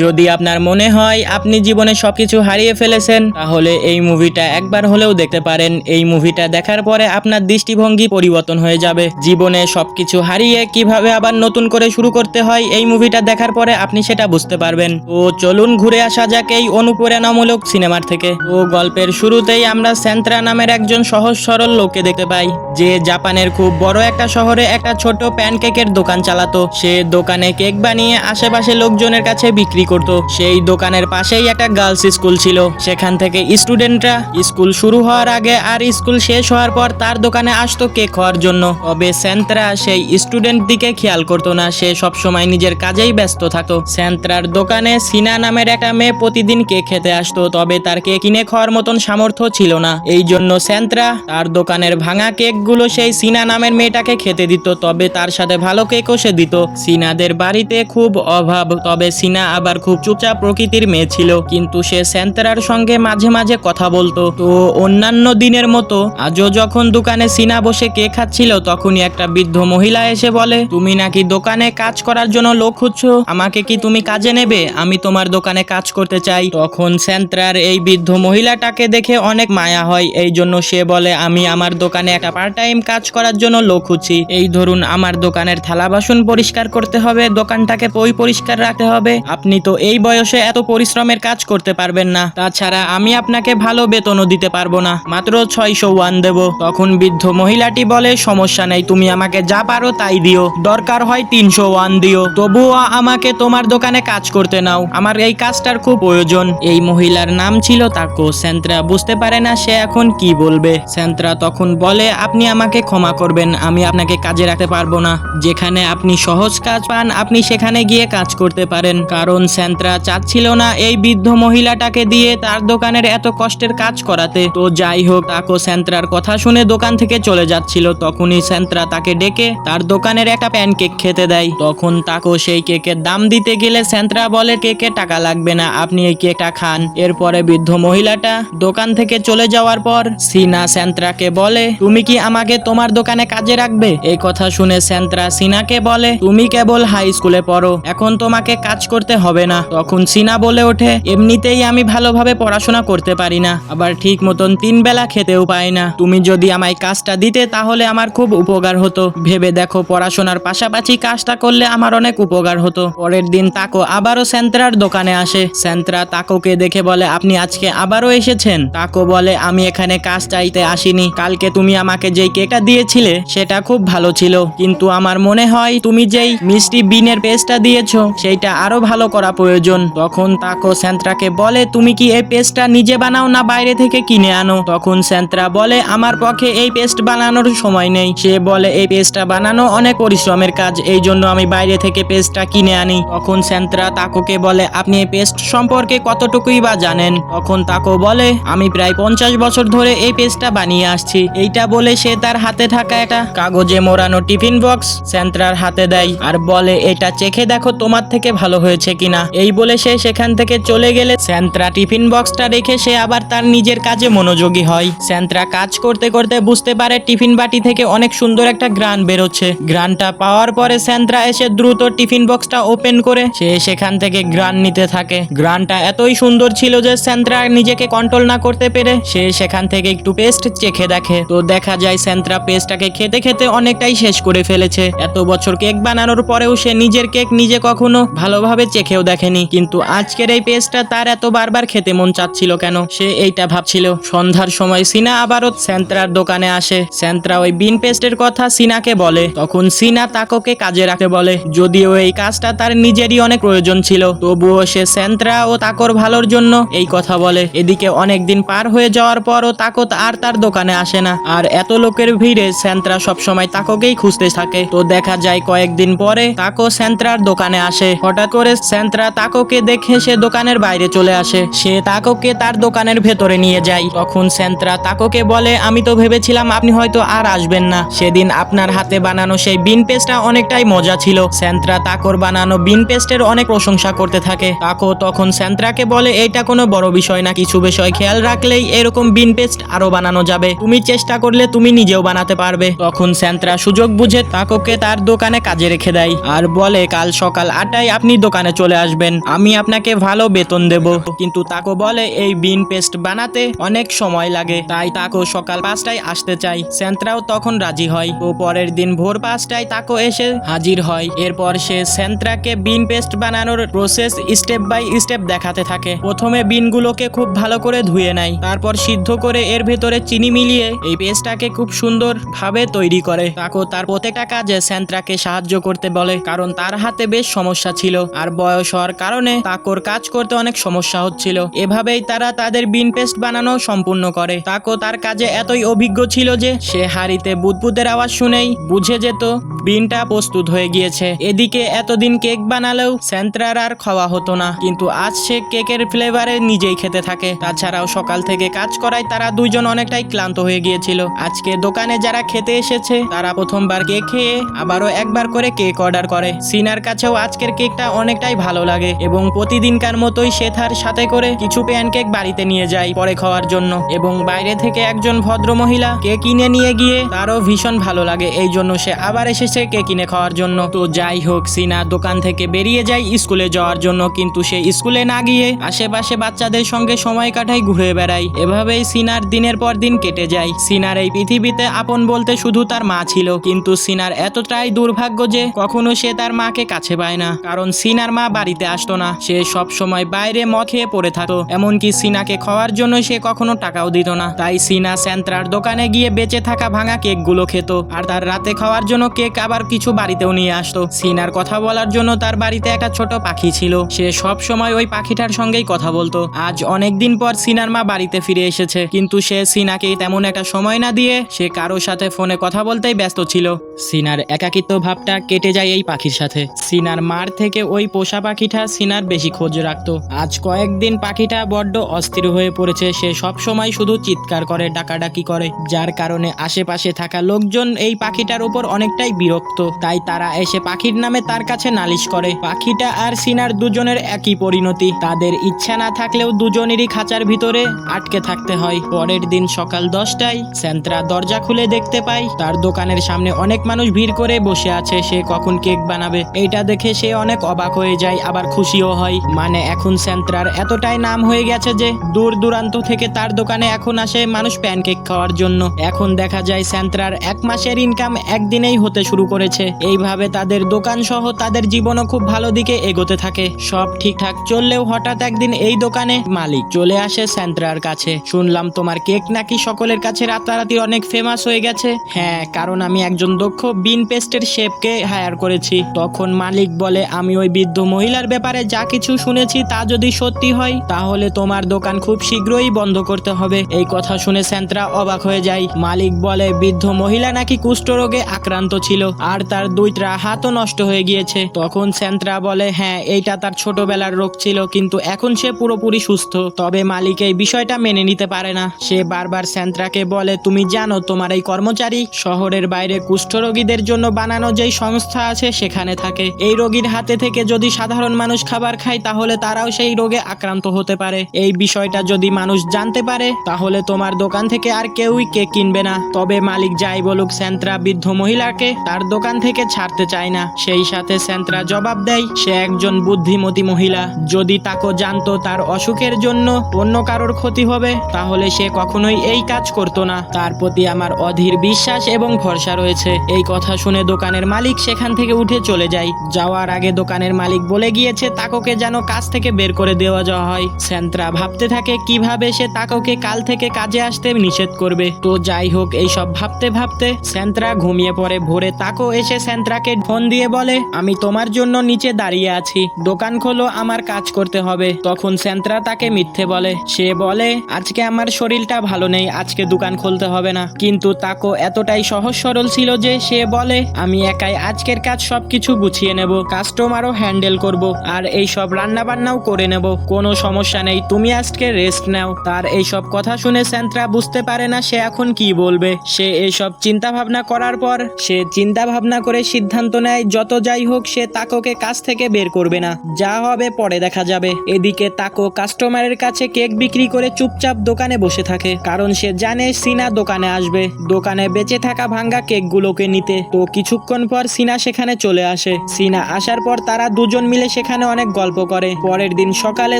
যদি আপনার মনে হয় আপনি জীবনে সবকিছু হারিয়ে ফেলেছেন, তাহলে এই মুভিটা একবার হলেও দেখতে পারেন। এই মুভিটা দেখার পরে আপনার দৃষ্টিভঙ্গি পরিবর্তন হয়ে যাবে। জীবনে সবকিছু হারিয়ে কীভাবে আবার নতুন করে শুরু করতে হয়, এই মুভিটা দেখার পরে আপনি সেটা বুঝতে পারবেন। তো চলুন ঘুরে আসা যাক এই অনুপ্রেরণামূলক সিনেমার থেকে। তো গল্পের শুরুতেই আমরা স্যান্ত্রা নামের একজন সহজ সরল লোককে দেখতে পাই। যে জাপানের খুব বড় একটা শহরে একটা ছোট প্যানকেকের দোকান চালাতো। সে দোকানে কেক বানিয়ে আশেপাশে লোকজনের কাছে বিক্রি করত। সেই দোকানের পাশেই একটা গার্লস স্কুল ছিল। সেখান থেকে স্টুডেন্টরা স্কুল শুরু হওয়ার আগে আর স্কুল শেষ হওয়ার পর তার দোকানে আসতো কেক খাওয়ার জন্য। তবে স্যান্ত্রা সেই স্টুডেন্ট দিকে খেয়াল করতো না। সে সবসময় নিজের কাজেই ব্যস্ত থাকতো। স্যান্ত্রার দোকানে সিনা নামের একটা মেয়ে প্রতিদিন কেক খেতে আসতো। তবে তার কেক কিনে খাওয়ার মতন সামর্থ্য ছিল না। এই জন্য স্যান্ত্রা তার দোকানের ভাঙা কেকগুলো সেই সিনা নামের মেয়েটাকে খেতে দিত। তবে তার সাথে ভালো কেকও সে দিত। সিনাদের বাড়িতে খুব অভাব। তবে সিনা আবার খুব চুপচাপ প্রকৃতির মেয়ে ছিল, কিন্তু সে স্যান্ত্রার সঙ্গে মাঝে মাঝে কথা বলতো। তো অন্যান্য দিনের মতো, আজও যখন দোকানে সিনা বসে কেক খাচ্ছিল, তখনই একটা বৃদ্ধ মহিলা এসে বলে, তুমি নাকি দোকানে কাজ করার জন্য লোক খুঁজছো? আমাকে কি তুমি কাজে নেবে? আমি তোমার দোকানে কাজ করতে চাই। তখন স্যান্ত্রার এই বৃদ্ধ মহিলাটাকে দেখে অনেক মায়া হয়। এই জন্য সে বলে, আমি আমার দোকানে একটা পার্ট টাইম কাজ করার জন্য লোক খুঁজছি। এই ধরুন, আমার দোকানের থালা বাসন পরিষ্কার করতে হবে, দোকানটাকে পই পরিষ্কার রাখতে হবে। আপনি তো এই বয়সে এত পরিশ্রমের কাজ করতে পারবেন না। তাছাড়া আমি আপনাকে ভালো বেতনও দিতে পারব না। মাত্র ছয়শো ওয়ান দেব। তখন বৃদ্ধ মহিলাটি বলে, সমস্যা নেই, তুমি আমাকে যা পারো তাই দিও। দরকার হয় তিনশো ওয়ান দিও। তবুও আমাকে তোমার দোকানে কাজ করতে নাও। আমার এই কাজটার খুব প্রয়োজন। এই মহিলার নাম ছিল তাকো। স্যান্ত্রা বুঝতে পারে না সে এখন কি বলবে। স্যান্ত্রা তখন বলে, আপনি আমাকে ক্ষমা করবেন। আমি আপনাকে কাজে রাখতে পারব না। যেখানে আপনি সহজ কাজ পান, আপনি সেখানে গিয়ে কাজ করতে পারেন। কারণ স্যান্ত্রা চাচ্ছিল না এই বৃদ্ধ মহিলাটাকে দিয়ে তার দোকানের এত কষ্টের কাজ করাতে। তো যাই হোক, তাকো স্যান্ত্রার কথা শুনে দোকান থেকে চলে যাচ্ছিল। তখনই স্যান্ত্রা তাকে ডেকে তার দোকানের একটা প্যানকেক খেতে দেয়। তখন তাকো সেই কেকের দাম দিতে গেলে স্যান্ত্রা বলে, কেকে টাকা লাগবে না, আপনি এই কেকটা খান। এরপরে বৃদ্ধ মহিলাটা দোকান থেকে চলে যাওয়ার পর সিনা স্যান্ত্রাকে বলে, তুমি কি আমাকে তোমার দোকানে কাজে রাখবে? এই কথা শুনে স্যান্ত্রা সিনাকে বলে, তুমি কেবল হাই স্কুলে পড়ো, এখন তোমাকে কাজ করতে হবে। না। তখন সিনা বলে ওঠে, এমনিতেই আমি ভালোভাবে পড়াশোনা করতে পারি না। আবার ঠিক মতন তিন বেলা খেতেও পাই না। তুমি যদি আমায় কাজটা দিতে, তাহলে আমার খুব উপকার হতো। ভেবে দেখো, পড়াশোনার পাশাপাশি কাজটা করলে আমার অনেক উপকার হতো। পরের দিন তাকো আবারও স্যান্ত্রার দোকানে আসে। স্যান্ত্রা তাকোকে দেখে বলে, আপনি আজকে আবারও এসেছেন? তাকো বলে, আমি এখানে কাজ চাইতে আসিনি। কালকে তুমি আমাকে যেই কেকটা দিয়েছিলে, সেটা খুব ভালো ছিল। কিন্তু আমার মনে হয় তুমি যেই মিষ্টি বিনের পেস্টটা দিয়েছ, সেইটা আরও ভালো করা প্রয়োজন। তখন তাকো স্যান্ত্রাকে বলে, তুমি কি এই পেস্টটা নিজে বানাও না বাইরে থেকে কিনে আনো? তখন স্যান্ত্রা বলে, আমার পক্ষে এই পেস্ট বানানোর সময় নেই। সে বলে, এই পেস্টটা বানানো অনেক পরিশ্রমের কাজ, এই জন্য আমি বাইরে থেকে পেস্টটা কিনে আনি। তখন স্যান্ত্রা তাকোকে বলে, আপনি এই পেস্ট সম্পর্কে কতটুকুই বা জানেন? তখন তাকো বলে, আমি প্রায় পঞ্চাশ বছর ধরে এই পেস্টটা বানিয়ে আসছি। এইটা বলে সে তার হাতে থাকা একটা কাগজে মোড়ানো টিফিন বক্স স্যান্ত্রার হাতে দেয় আর বলে, এটা চেখে দেখো তোমার থেকে ভালো হয়েছে কিনা। এই বলে সে সেখান থেকে চলে গেলে স্যান্ত্রা টিফিন বক্সটা রেখে সে আবার তার নিজের কাজে মনোযোগী হয়। স্যান্ত্রা কাজ করতে করতে বুঝতে পারে টিফিন বাটি থেকে অনেক সুন্দর একটা গ্রান বেরোচ্ছে। গ্রানটা পাওয়ার পরে স্যান্ত্রা এসে দ্রুত টিফিন বক্সটা ওপেন করে সে সেখান থেকে গ্রান নিতে থাকে। গ্রানটা এতই সুন্দর ছিল যে স্যান্ত্রা নিজেকে কন্ট্রোল না করতে পেরে সে সেখান থেকে একটু পেস্ট চেখে দেখে। তো দেখা যায় স্যান্ত্রা পেস্টটাকে খেতে খেতে অনেকটাই শেষ করে ফেলেছে। এত বছর কেক বানানোর পরেও সে নিজের কেক নিজে কখনো ভালোভাবে চেখেও দেখেনি, কিন্তু আজকের এই পেস্টটা তার এত বারবার খেতে মন চাচ্ছিল কেন? সে এইটা ভাবছিল। সন্ধ্যার সময় সিনা আবারও স্যান্ত্রার দোকানে আসে। স্যান্ত্রা ওই বিন পেস্টের কথা সিনাকে বলে। তখন সিনা তাকোকে কাজে রাখতে বলে। যদিও এই কাজটা তার নিজেরই অনেক প্রয়োজন ছিল, তবুও সে স্যান্ত্রা ও তাকোর ভালোর জন্য এই কথা বলে। এদিকে অনেক দিন পার হয়ে যাওয়ার পরও তাকো আর তার দোকানে আসে না। আর এত লোকের ভিড়ে স্যান্ত্রা সবসময় তাকোকেই খুঁজতে থাকে। তো দেখা যায় কয়েকদিন পরে তাকো স্যান্ত্রার দোকানে আসে। হঠাৎ করে স্যান্ত্রা তাকোকে দেখে সে দোকানের বাইরে চলে আসে। সে তাকোকে তার দোকানের ভেতরে নিয়ে যায়। তখন স্যান্ত্রা তাকোকে বলে, আমি তো ভেবেছিলাম আপনি হয়তো আর আসবেন না। সেদিন আপনার হাতে বানানো সেই বিন পেস্টটা অনেকটাই মজা ছিল। স্যান্ত্রা তাকোর বানানো বিন পেস্টের অনেক প্রশংসা করতে থাকে। তাকো তখন স্যান্ত্রাকে বলে, এইটা কোনো বড় বিষয় না, কিছু বিষয় খেয়াল রাখলেই এরকম বিন পেস্ট আরও বানানো যাবে। তুমি চেষ্টা করলে তুমি নিজেও বানাতে পারবে। তখন স্যান্ত্রা সুযোগ বুঝে তাকোকে তার দোকানে কাজে রেখে দেয়। আর বলে, কাল সকাল আটটায় আপনি দোকানে চলে আসবেন। আমি আপনাকে ভালো বেতন দেব। কিন্তু তাকো বলে, এই বিন পেস্ট বানাতে অনেক সময় লাগে। তাই তাকো সকাল পাঁচটায় আসতে চাই। সেন্ত্রাও তখন রাজি হয়। ও পরের দিন ভোর পাঁচটায় তাকো এসে হাজির হয়। এরপর সে সেন্ত্রাকে বিন পেস্ট বানানোর প্রসেস স্টেপ বাই স্টেপ দেখাতে থাকে। প্রথমে বিনগুলোকে খুব ভালো করে ধুয়ে নেয়। তারপর সিদ্ধ করে এর ভেতরে চিনি মিলিয়ে এই পেস্টটাকে খুব সুন্দর ভাবে তৈরি করে। তাকো তার প্রত্যেকটা কাজে সেন্ত্রাকে সাহায্য করতে বলে, কারণ তার হাতে বেশ সমস্যা ছিল। আর বয়স হওয়ার কারণে তাকোর কাজ করতে অনেক সমস্যা হচ্ছিল। এভাবেই তারা তাদের বিন পেস্ট বানানো সম্পূর্ণ করে। তাকো তার কাজে এতই অভিজ্ঞ ছিল যে সে হাড়িতে বুদবুদের আওয়াজ শুনেই বুঝে যেত, বিনটা প্রস্তুত হয়ে গিয়েছে। এদিকে এতদিন কেক বানালেও স্যান্ত্রার আর খাওয়া হতো না। কিন্তু আজ সে কেকের ফ্লেভারে নিজেই খেতে থাকে। তাছাড়াও সকাল থেকে কাজ করায় তারা দুইজন অনেকটাই ক্লান্ত হয়ে গিয়েছিল। আজকে দোকানে যারা খেতে এসেছে, তারা প্রথমবার কেক খেয়ে আবারও একবার করে কেক অর্ডার করে। সিনার কাছেও আজকের কেকটা অনেকটাই ভালো লাগে এবং প্রতিদিনকার মতোই সে তার সাথে করে কিছু প্যানকেক বাড়িতে নিয়ে যায় পরে খাওয়ার জন্য। এবং বাইরে থেকে একজন ভদ্র মহিলা কেক কিনে নিয়ে গিয়ে তারও ভীষণ ভালো লাগে। এই জন্য সে আবার এসেছে কেক কিনে খাওয়ার জন্য। তো যাই হোক, সিনা দোকান থেকে বেরিয়ে যায় স্কুলে যাওয়ার জন্য। কিন্তু সে স্কুলে না গিয়ে আশেপাশে বাচ্চাদের সঙ্গে সময় কাটাই ঘুরে বেড়ায়। এভাবেই সিনার দিনের পর দিন কেটে যায়। সিনার এই পৃথিবীতে আপন বলতে শুধু তার মা ছিল। কিন্তু সিনার এতটাই দুর্ভাগ্য যে কখনো সে তার মাকে কাছে পায় না। কারণ সিনার মা বাড়িতে আসতো না। সে সব সময় বাইরে মদ খেয়ে পড়ে থাকতো। এমনকি সিনাকে খাওয়ার জন্য সে কখনো টাকাও দিত না। তাই সিনা স্যান্ত্রার দোকানে গিয়ে বেঁচে থাকা ভাঙা কেকগুলো খেত। আর তার রাতে খাওয়ার জন্য কেক আবার কিছু বাড়িতেও নিয়ে আসতো। সিনার কথা বলার জন্য তার বাড়িতে একটা ছোট পাখি ছিল। সে সব সময় ওই পাখিটার সঙ্গেই কথা বলতো। আজ অনেক দিন পর সিনার মা বাড়িতে ফিরে এসেছে। কিন্তু সে সিনাকে তেমন একটা সময় না দিয়ে সে কারোর সাথে ফোনে কথা বলতেই ব্যস্ত ছিল। সিনার একাকিত্ব ভাবটা কেটে যায় এই পাখির সাথে। সিনার মার থেকে ওই পোষা পাখিটা সিনার বেশি খোঁজ রাখতো। আজ কয়েকদিন পাখিটা বড্ড অস্থির হয়ে পড়েছে, সে সব সময় শুধু চিৎকার করে, ডাকাডাকি করে। যার কারণে আশেপাশে থাকা লোকজন এই পাখিটার উপর অনেকটাই বিরক্ত। তাই তারা এসে পাখির নামে তার কাছে নালিশ করে। পাখিটা আর সিনার দুজনের একই পরিণতি। তাদের ইচ্ছা না থাকলেও দুজনেরই খাঁচার ভিতরে আটকে থাকতে হয়। পরের দিন সকাল দশটায় স্যান্ত্রা দরজা খুলে দেখতে পায় তার দোকানের সামনে অনেক মানুষ ভিড় করে বসে আছে, সে কখন কেক বানাবে। এইটা দেখে সে অনেক অবাক হয়ে যায়। আবার খুশিও হয়। মানে এখন স্যান্ত্রার এতটাই নাম হয়ে গেছে যে, দূর দূরান্ত থেকে তার দোকানে এখন আসে মানুষ প্যানকেক খাওয়ার জন্য। এখন দেখা যায় স্যান্ত্রার এক মাসের ইনকাম একদিনেই হতে শুরু করেছে। এইভাবে তাদের দোকান সহ তাদের জীবনও খুব ভালো দিকে এগোতে থাকে। সব ঠিকঠাক চললেও হঠাৎ একদিন এই দোকানে মালিক চলে আসে স্যান্ত্রার কাছে। শুনলাম তোমার কেক নাকি সকলের কাছে রাতারাতি অনেক ফেমাস হয়ে গেছে। হ্যাঁ কারণ আমি একজন দক্ষ বিন পেস্টের শেফকে হায়ার করেছি। তখন মালিক বলে, আমি ওই বৃদ্ধ মহিলার ব্যাপারে যা কিছু শুনেছি তা যদি সত্যি হয়, তাহলে তোমার দোকান খুব শীঘ্রই বন্ধ করতে হবে। এই কথা শুনে স্যান্ত্রা অবাক হয়ে যায়। মালিক বলে, বৃদ্ধ মহিলা নাকি কুষ্ঠরোগে আক্রান্ত ছিল, আর তার দুইটা হাতও নষ্ট হয়ে গিয়েছে। তখন স্যান্ত্রা বলে হ্যাঁ এইটা তার ছোটবেলার রোগ ছিল, কিন্তু এখন সে পুরোপুরি সুস্থ। তবে মালিক এই বিষয়টা মেনে নিতে পারে না। সে বারবার স্যান্ত্রাকে বলে, তুমি জানো, তোমার এই কর্মচারী শহরের বাইরে কুষ্ঠরোগীদের জন্য বানানো যেই সংস্থা আছে, সেখানে থাকে। এই রোগীর হাতে থেকে যদি সাধারণ মানুষ খাবার খায়, তাহলে তারাও সেই রোগে আক্রান্ত হতে পারে। এই বিষয়টা যদি মানুষ জানতে পারে, তাহলে তোমার দোকান থেকে আর কেউই কেক কিনবে না। তবে মালিক যাই বলুক, স্যান্ত্রা বৃদ্ধ মহিলাকে তার দোকান থেকে ছাড়তে চায় না। সেই সাথে স্যান্ত্রা জবাব দেয়, সে একজন বুদ্ধিমতী মহিলা। যদি তাকে জানতো তার অসুখের জন্য অন্য কারোর ক্ষতি হবে, তাহলে সে কখনোই এই কাজ করতো না। তার প্রতি আমার অধীর বিশ্বাস এবং ভরসা রয়েছে। এই কথা শুনে দোকানের মালিক সেখান থেকে উঠে চলে যায়। যাওয়ার আগে দোকানের মালিক বলে গিয়েছে তাকোকে যেন কাজ থেকে বের করে দেওয়া যাওয়া হয়। স্যান্ত্রা ভাবতে থাকে, কীভাবে সে তাকোকে কাল থেকে কাজে আসতে নিষেধ করবে? তো যাই হোক এই সব ভাবতে ভাবতে স্যান্ত্রা ঘুমিয়ে পড়ে। ভোরে তাকো এসে স্যান্ত্রাকে ফোন দিয়ে বলে, আমি তোমার জন্য নিচে দাঁড়িয়ে আছি। দোকান খোলো, আমার কাজ করতে হবে। তখন স্যান্ত্রা তাকে মিথ্যে বলে। সে বলে, আজকে আমার শরীরটা ভালো নেই, আজকে দোকান খুলতে হবে না। কিন্তু তাকো এতটাই সহজ সরল ছিল যে সে বলে, আমি একাই আজকের কাজ সবকিছু গুছিয়ে নেব, কাস্টমারও হ্যান্ডেল আর এই সব রান্না বান্নাও করে নেব। কোনো সমস্যা নেই, তুমি আজকে রেস্ট নাও। তার এই সব কথা শুনে স্যান্ত্রা বুঝতে পারে না সে এখন কি বলবে। সে এইসব চিন্তা ভাবনা করার পর, সে চিন্তা ভাবনা করে সিদ্ধান্ত নেয়, যত যাই হোক সে তাকোকে কাছ থেকে বের করবে না। যা হবে পরে দেখা যাবে। এদিকে তাকো কাস্টমারের কাছে কেক বিক্রি করে চুপচাপ দোকানে বসে থাকে। কারণ সে জানে সিনা দোকানে আসবে। দোকানে বেঁচে থাকা ভাঙ্গা কেকগুলোকে নিতে। তো কিছুক্ষণ পর সিনা সেখানে চলে আসে। সিনা আসার পর তারা দুজন মিলে সেখানে অনেক গল্প করে। পরের দিন সকালে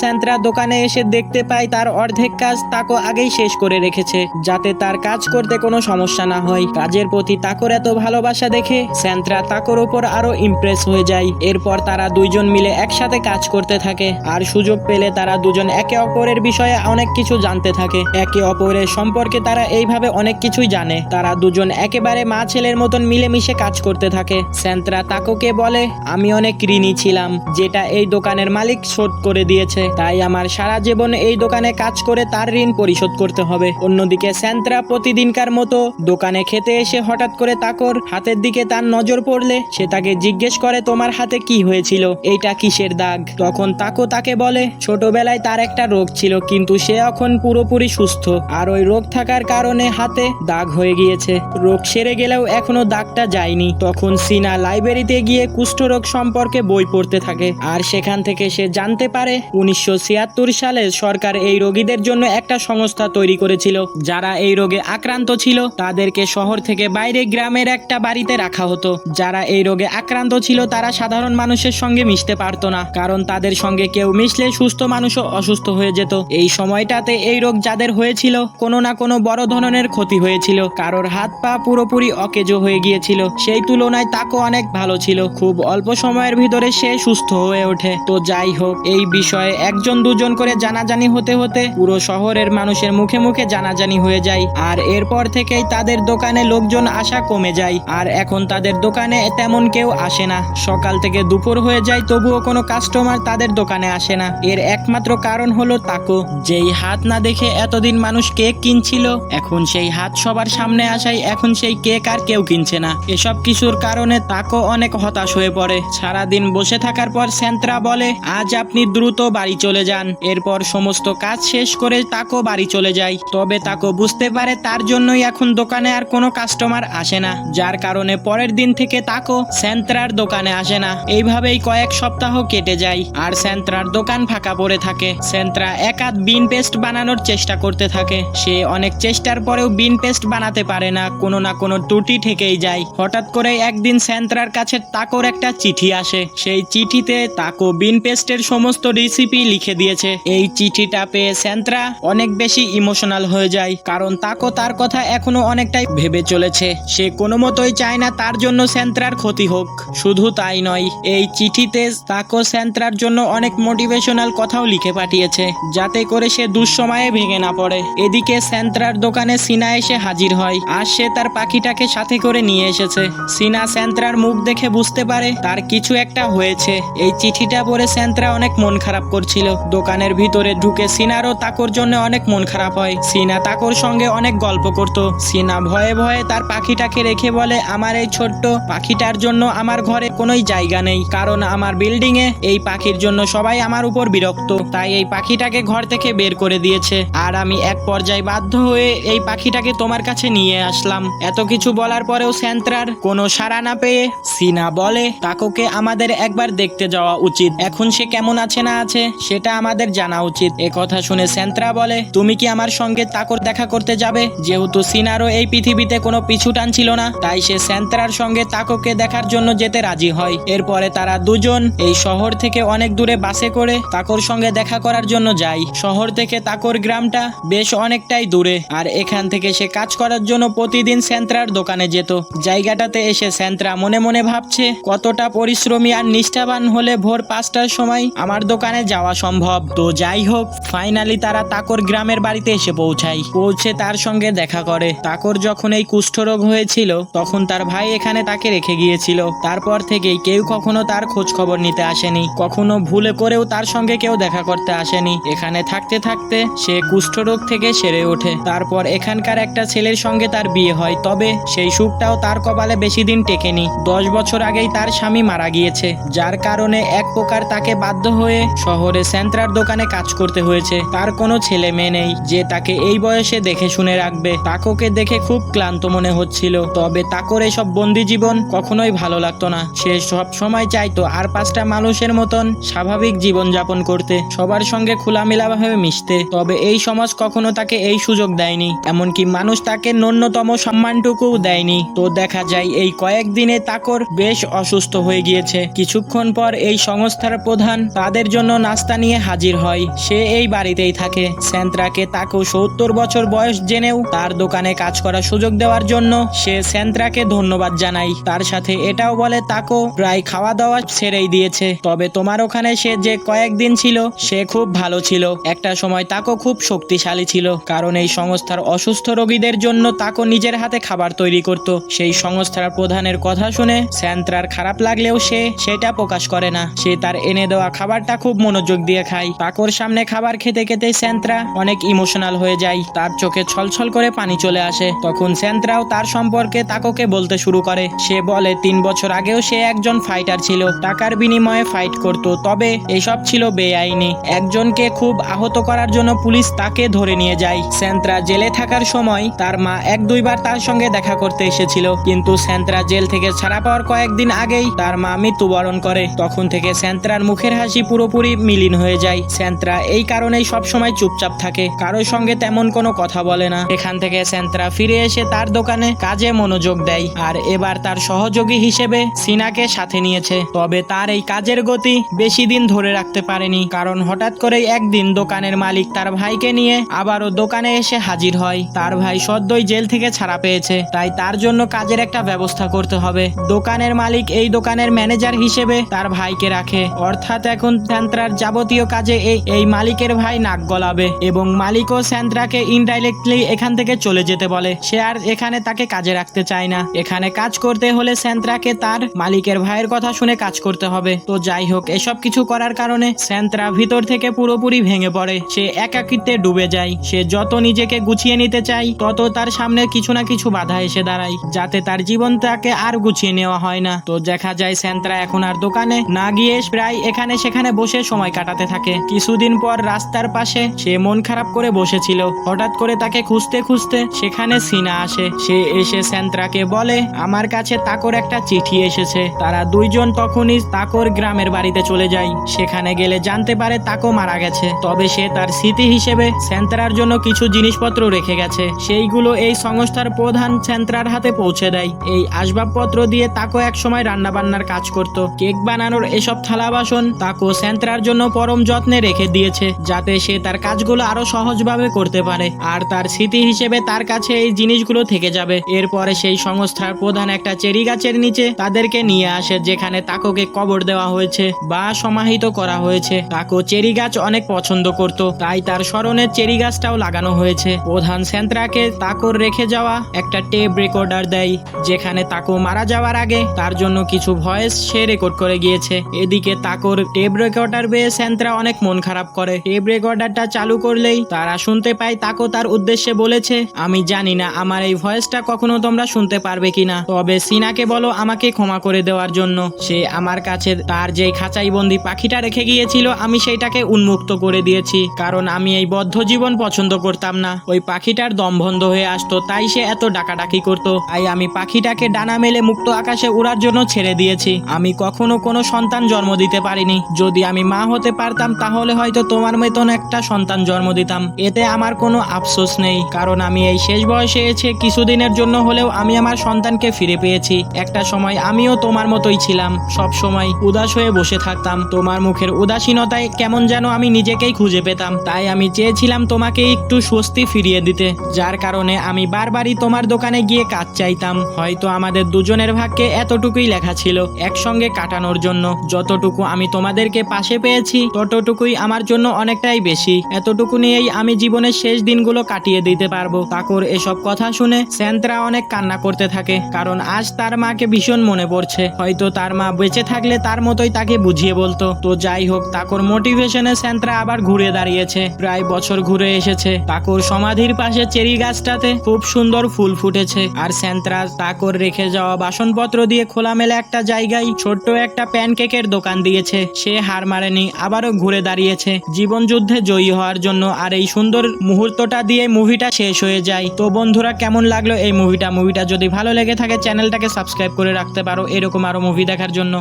স্যান্ত্রা দোকানে এসে দেখতে পায় তার অর্ধেক কাজ তাকো আগেই শেষ করে রেখেছে, যাতে তার কাজ করতে কোনো সমস্যা না হয়। কাজের প্রতি তাকর এত ভালোবাসা দেখে স্যান্ত্রা তাকর ওপর আরও ইমপ্রেস হয়ে যায়। এরপর তারা দুইজন মিলে একসাথে কাজ করতে থাকে, আর সুযোগ পেলে তারা দুজন একে অপরের বিষয়ে অনেক কিছু জানতে থাকে। একে অপরের সম্পর্কে তারা এইভাবে অনেক কিছুই জানে। তারা দুজন একেবারে মা ছেলের মতন মিলেমিশে কাজ করতে থাকে। স্যান্ত্রা তাকোকে বলে, আমি অনেক ঋণী ছিলাম যেটা এই দোকানের মালিক শোধ করে দিয়েছে। তাই আমার সারা জীবন এই দোকানে কাজ করে তার ঋণ পরিশোধ করতে হবে। অন্যদিকে স্যান্ত্রা প্রতিদিনকার মতো দোকানে খেতে এসে হঠাৎ করে তাকর হাতের দিকে তার নজর পড়লে সে তাকে জিজ্ঞেস করে, তোমার হাতে কি হয়েছিল? এইটা কিসের দাগ? তখন তাকো তাকে বলে, ছোটবেলায় তার একটা রোগ ছিল, কিন্তু সে এখন পুরোপুরি সুস্থ। আর ওই রোগ থাকার কারণে হাতে দাগ হয়ে গিয়েছে। রোগ সেরে গেলেও এখনও দাগটা যায়নি। তখন সিনা লাইব্রেরিতে গিয়ে কুষ্ঠরোগ সম্পর্কে বই পড়তে থাকে। আর সেখান থেকে সে জানতে পারে, উনিশশো ছিয়াত্তর সালে সরকার এই রোগীদের জন্য একটা সংস্থা তৈরি করেছিল। যারা এই রোগে আক্রান্ত ছিল, তাদেরকে শহর থেকে বাইরে গ্রামের একটা বাড়িতে রাখা হতো। যারা এই রোগে আক্রান্ত ছিল, তারা সাধারণ মানুষের সঙ্গে মিশতে পারতো না, কারণ তাদের সঙ্গে কেউ মিশলে সুস্থ মানুষও অসুস্থ হয়ে যেত। এই সময়টাতে এই রোগ যাদের হয়েছিল, কোনো না কোনো বড় ধরনের ক্ষতি হয়েছিল। কারোর হাত পা পুরোপুরি অকেজো হয়ে গিয়েছিল। সেই তুলনায় তাকও অনেক ভালো ছিল। খুব অল্প সময়ের ভিতরে সে সুস্থ হয়ে ওঠে। তো যাই হোক, এই বিষয়ে একজন দুজন করে জানাজানি হতে হতে পুরো শহরের মানুষের মুখে মুখে জানাজানি হয়ে যায়। আর এরপর থেকেই তাদের দোকানে লোকজন আসা কমে যায়। আর এখন তাদের দোকানে তেমন কেউ আসে না। সকাল থেকে দুপুর হয়ে যায়, তবুও কোনো কাস্টমার তাদের দোকানে আসে না। এর একমাত্র কারণ হলো তাকো। যেই হাত না দেখে এতদিন মানুষ কেক কিনছিল, এখন সেই হাত সবার সামনে আসায় এখন সেই কেক আর কেউ কিনছে না। এসব কিছুর কারণে তাকো অনেক হতাশ হয়ে পড়ে। সারাদিন বসে থাকার পর সেন্ত্রা বলে, আজ আপনি দ্রুত বাড়ি চলে যান। এরপর সমস্ত কাজ শেষ করে তাকো বাড়ি চলে যায় তবে তাকো বুঝতে পারে তার জন্যই এখন দোকানে আর কোনো কাস্টমার আসে না। যার কারণে পরের দিন থেকে তাকো সেন্ত্রার দোকানে আসে না। এইভাবেই কয়েক সপ্তাহ কেটে যায় আর সেন্ত্রার দোকান ফাঁকা পড়ে থাকে। সেন্ত্রা একাধ বিন পেস্ট বানানোর চেষ্টা করতে থাকে। সে অনেক চেষ্টার পরেও বিন পেস্ট বানাতে পারে না। কোনো না কোনো ত্রুটি থেকেই যায়। হঠাৎ করে একদিন সেন্ত্রার কাছে তাকোর একটা চিঠি আসে। সেই চিঠিতে তাকো বিন পেস্টের সমস্ত রেসিপি লিখে দিয়েছে। এই চিঠিটা পেয়ে সেন্ত্রা অনেক বেশি ইমোশনাল হয়ে যায়, কারণ তাকো তার কথা এখনও অনেকটাই ভেবে চলেছে। সে কোনো মতোই চায় না তার জন্য সেন্ত্রার ক্ষতি হোক। শুধু তাই নয়, এই চিঠিতে তাকো সেন্ত্রার জন্য অনেক মোটিভেশনাল কথাও লিখে পাঠিয়েছে, যাতে করে সে দুঃসময়ে ভেঙে না পড়ে। এদিকে সেন্ত্রার দোকানে সিনা এসে হাজির হয়, আর সে তার পাখিটাকে সাথে করে নিয়ে এসেছে। সিনা সেন্ত্রার মুখ দেখে বুঝতে পারে তার কিছু একটা হয়েছে। এই চিঠিটা পড়ে সেন্ত্রা অনেক মন খারাপ করছিল। দোকানের ভিতরে ঢুকে সিনারও তাকোর জন্য অনেক মন খারাপ হয়। সিনা তাকোর সঙ্গে অনেক গল্প করত। সিনা ভয়ে ভয়ে তার পাখিটাকে রেখে বলে, আমার এই ছোট্ট পাখিটার জন্য আমার ঘরে কোনোই জায়গা নেই, কারণ আমার বিল্ডিং এ এই পাখির জন্য সবাই আমার উপর বিরক্ত। তাই এই পাখিটাকে ঘর থেকে বের করে দিয়েছে। আর আমি এক পর্যায়ে বাধ্য হয়ে এই পাখিটাকে তোমার কাছে নিয়ে আসলাম। এত কিছু বলার পরেও স্যান্ত্রার কোনো সাড়া না পেয়ে সিনা বলে, তাকোকে আমাদের একবার দেখতে যাওয়া উচিত। এখন সে কেমন আছে না আছে, সেটা আমাদের জানা উচিত। এ কথা শুনে স্যান্ত্রা বলে, তুমি কি আমার সঙ্গে তাকর দেখা করতে যাবে? যেহেতু সিনারও এই পৃথিবীতে কোনো পিছু টান ছিল না, তাই সে স্যান্ত্রার সঙ্গে তাকোকে দেখার জন্য যেতে রাজি হয়। এরপরে তারা দুজন এই শহর থেকে অনেক দূরে বাসে করে তাকর সঙ্গে দেখা করার জন্য যায়। শহর থেকে তাকর গ্রামটা বেশ অনেকটাই দূরে, আর এখান থেকে সে কাজ করার জন্য প্রতিদিন স্যান্ত্রার দোকানে যেত। জায়গাটাতে এসে স্যান্ত্রা মনে মনে ভাবছে, কতটা পরিশ্রমী আর নিষ্ঠাবান হলে ভোর পাঁচটার সময় আমার দোকানে যাওয়া সম্ভব। তো যাই হোক ফাইনালি তারা তাকর গ্রামের বাড়িতে এসে পৌঁছায়। পৌঁছে তার সঙ্গে দেখা করে। তাকর যখন এই কুষ্ঠরোগ হয়েছিল, তখন তার ভাই এখানে তাকে রেখে গিয়েছিল। তারপর থেকেই কেউ কখনো তার খোঁজ খবর নিতে আসেনি। কখনো ভুলে করেও তার সঙ্গে কেউ দেখা করতে আসেনি। এখানে থাকতে থাকতে সে কুষ্ঠরোগ থেকে সেরে ওঠে। তারপর এখানকার একটা ছেলের সঙ্গে তার বিয়ে হয়। তবে সেই সুখটাও তার কপালে বেশি দিন টেকেনি। দশ বছর আগেই তার স্বামী মারা গিয়েছে, যার কারণে এক প্রকার তাকে বাধ্য হয়ে শহরে সেন্ট্রার দোকানে কাজ করতে হয়েছে। হয়েছে তার কোনো ছেলে মেয়ে নেই যে তাকে এই বয়সে দেখে শুনে রাখবে। তাকোকে দেখে খুব ক্লান্ত মনে হচ্ছিল। তবে তাকোর এসব বন্দি জীবন কখনোই ভালো লাগতো না। সে সব সময় চাইতো আর পাঁচটা মানুষের মতন স্বাভাবিক জীবন যাপন করতে, সবার সঙ্গে খোলামেলাভাবে মিশতে। তবে এই সমাজ কখনো তাকে এই সুযোগ দেয়নি। এমনকি মানুষ তাকে ন্যূনতম সম্মানটুকুও দেয়নি। তো দেখা যায় এই কয়েকদিনে তাকর বেশ অসুস্থ হয়ে গিয়েছে। কিছুক্ষণ পর এই সংস্থার প্রধান তাদের জন্য নাস্তা নিয়ে হাজির হয়। সে এই বাড়িতেই থাকে। স্যান্ত্রাকে তাকেও সত্তর বছর বয়স জেনেও তার দোকানে কাজ করার সুযোগ দেওয়ার জন্য সে স্যান্ত্রাকে ধন্যবাদ জানাই তার সাথে এটাও বলে, তাকেও প্রায় খাওয়া দাওয়া ছেড়েই দিয়েছে। তবে তোমার ওখানে সে যে কয়েকদিন ছিল, সে খুব ভালো ছিল। একটা সময় তাকো খুব শক্তিশালী ছিল, কারণ এই সংস্থার অসুস্থ রোগীদের জন্য তাকো নিজের হাতে খাবার তৈরি করত। সেই সংস্থার প্রধানের কথা শুনে স্যান্ত্রার খারাপ লাগলেও সে সেটা প্রকাশ করে। না। সে তার এনে দেওয়া খাবারটা খুব মনোযোগ দিয়ে খায়। তাকোর সামনে খাবার খেতে খেতে স্যান্ত্রা অনেক ইমোশনাল হয়ে যায়। তার চোখে ছলছল করে পানি চলে আসে। তখন স্যান্ত্রাও তার সম্পর্কে তাকোকে বলতে শুরু করে। সে বলে, তিন বছর আগেও সে একজন ফাইটার ছিল। টাকার বিনিময়ে ফাইট করত। তবে এসব ছিল বেআইনি। একজনকে খুব আহত করার জন্য পুলিশ তাকে ধরে নিয়ে যায়। স্যান্ত্রা জেলে থাকার সময় তার মা এক দুইবার তার সঙ্গে দেখা করতে এসেছিল। কিন্তু স্যান্ত্রা জেল থেকে ছাড়া পাওয়ার কয়েকদিন আগেই তার মা মৃত্যুবরণ করে। তখন থেকে স্যান্ত্রার মুখের হাসি পুরোপুরি মিলিন হয়ে যায়। স্যান্ত্রা এই কারণেই সবসময় চুপচাপ থাকে। কারোর সঙ্গে তেমন কোনো কথা বলে না। এখান থেকে স্যান্ত্রা ফিরে এসে তার দোকানে কাজে মনোযোগ দেয় আর এবার তার সহযোগী হিসেবে সিনাকে সাথে নিয়েছে। তবে তার এই কাজের গতি বেশি দিন ধরে রাখতে পারেনি, কারণ হঠাৎ করেই একদিন দোকানের মালিক তার ভাইকে নিয়ে আবারও দোকানে এসে হাজির হয়। তার ভাই সদ্যই জেল থেকে ছাড়া পেয়েছে, তাই তার জন্য কাজের একটা ব্যবস্থা করতে হবে। দোকানের মালিক এই দোকানের ম্যানেজার হিসেবে তার ভাইকে রাখে। অর্থাৎ এখন স্যান্ত্রার যাবতীয় কাজে এই এই মালিকের ভাই নাক গলাবে এবং মালিকও স্যান্ত্রাকে ইনডাইরেক্টলি এখান থেকে চলে যেতে বলে। সে আর এখানে তাকে কাজে রাখতে চায় না। এখানে কাজ করতে হলে স্যান্ত্রাকে তার মালিকের ভাইয়ের কথা শুনে কাজ করতে হবে। তো যাই হোক, এসব কিছু করার কারণে স্যান্ত্রা ভিতর থেকে পুরোপুরি ভেঙে পড়ে। সে একাকিত্বে ডুবে যায়। সে যত নিজেকে গুছিয়ে নিতে চায়, তত তার সামনে কিছু না কিছু বাধা এসে দাঁড়ায়, যাতে তার জীবনটাকে আর গুছিয়ে নেওয়া হয় না। তো দেখা যায় স্যান্ত্রা এখন আর দোকানে না গিয়ে প্রায় এখানে সেখানে বসে সময় কাটাতে থাকে। কিছুদিন পর রাস্তার পাশে সে মন খারাপ করে বসেছিল। হঠাৎ করে তাকে খুঁজতে খুঁজতে সেখানে সিনা আসে। সে এসে স্যান্ত্রাকে বলে, আমার কাছে তাকর একটা চিঠি এসেছে। তারা দুইজন তখনই তাকর গ্রামের বাড়িতে চলে যায়। সেখানে গেলে জানতে পারে তাকো মারা গেছে। তবে সে তার স্মৃতি হিসেবে স্যান্ত্রার জন্য কিছু জিনিসপত্র রেখে গেছে। সেইগুলো এই সংস্থার প্রধান স্যান্ত্রার হাতে পৌঁছে দেয়। এই আসবাবপত্র দিয়ে তাকো এক সময় রান্না বান্নার কাজ করত। কেক বানানোর এসব থালা বাসন তাকো স্যান্ত্রার জন্য পরম যত্নে রেখে দিয়েছে, যাতে সে তার কাজগুলো আরও সহজভাবে করতে পারে। আর তার স্মৃতি হিসেবে তার কাছে এই জিনিসগুলো থেকে যাবে। এরপরে সেই সংস্থার প্রধান একটা চেরি গাছের নিচে তাদেরকে নিয়ে আসে, যেখানে তাকোকে কবর দেওয়া হয়েছে বা সমাহিত করা হয়েছে। তাকো চেরি গাছ অনেক পছন্দ করত, তাই তার স্মরণে চেরি গাছটাও লাগানো হয়েছে। প্রধান সেন্ত্রাকে তাকোর রেখে যাওয়া একটা টেপ রেকর্ডার দেয়, যেখানে তাকো মারা যাওয়ার আগে তার জন্য কিছু ভয়েস সে রেকর্ড করে গিয়েছে। এদিকে তাকোর টেপ রেকর্ডার পেয়ে সেন্ত্রা অনেক মন খারাপ করে। টেপ রেকর্ডারটা চালু করলেই তারা শুনতে পায় তাকো তার উদ্দেশ্যে বলেছে, আমি জানি না আমার এই ভয়েসটা কখনো তোমরা শুনতে পারবে কিনা। তবে সিনাকে বলো আমাকে ক্ষমা করে দেওয়ার জন্য। সে আমার কাছে তার যেই খাঁচাই বন্দি পাখিটা রেখে গিয়েছিল, আমি সেইটাকে উন্মুক্ত করে দিয়েছি। কারণ আমি এই বদ্ধ জীবন পছন্দ করতাম না। ওই পাখিটার দম বন্ধ হয়ে আসতো, তাই সে এত ডাকাডাকি করতো। তাই আমি পাখিটাকে ডানা মেলে মুক্ত আকাশে উড়ার জন্য ছেড়ে দিয়েছি। আমি কখনো কোনো সন্তান জন্ম দিতে পারিনি। যদি আমি মা হতে পারতাম, তাহলে হয়তো তোমার মতন একটা সন্তান জন্ম দিতাম। এতে আমার কোনো আফসোস নেই, কারণ আমি এই শেষ বয়সে এসে কিছুদিনের জন্য হলেও আমি আমার সন্তানকে ফিরে পেয়েছি। একটা সময় আমিও তোমার মতোই ছিলাম। সব সময় উদাস হয়ে বসে থাকতাম। তোমার মুখের উদাসীনতায় কেমন যেন আমি নিজেকেই খুঁজে পেতাম। তাই আমি চেয়েছিলাম তোমাকে একটু স্বস্তি ফিরিয়ে দিতে, যার কারণে আমি বারবারই তোমার দোকানে গিয়ে কাজ চাইতাম। হয়তো আমাদের দুজনের ভাগ্যে এতটুকুই লেখা ছিল, একসঙ্গে কাটানোর জন্য। যতটুকু আমি তোমাদেরকে পাশে পেয়েছি, ততটুকুই আমার জন্য অনেকটাই বেশি। এতটুকু নিয়েই আমি জীবনের শেষ দিনগুলো কাটিয়ে দিতে পারব। কাকুর এসব কথা শুনে স্যান্ত্রা অনেক কান্না করতে থাকে, কারণ আজ তার মাকে ভীষণ মনে পড়ছে। হয়তো তার মা বেঁচে থাকলে তার মতোই তাকে বুঝিয়ে বলতো। তো যাই হোক তাকর মোটিভেশনে স্যান্ত্রা আবার ঘুরে দাঁড়িয়েছে। প্রায় বছর ঘুরে এসেছে। তাকর সমাধির পাশে চেরি গাছটাতে খুব সুন্দর ফুল ফুটেছে। আর স্যান্ত্রা তাকর রেখে যাওয়া বাসনপত্র দিয়ে খোলামেলা একটা জায়গায় ছোট্ট একটা প্যানকেকের দোকান দিয়েছে। সে হার মারেনি, আবারও ঘুরে দাঁড়িয়েছে। জীবন যুদ্ধে জয়ী হওয়ার জন্য আর এই সুন্দর মুহূর্তটা দিয়ে মুভিটা শেষ হয়ে যায়। তো বন্ধুরা, কেমন লাগল এই মুভিটা? মুভিটা যদি ভালো লেগে থাকে, চ্যানেলটাকে সাবস্ক্রাইব করে রাখতে পারো। এরকম আরও মুভি দেখার জন্য।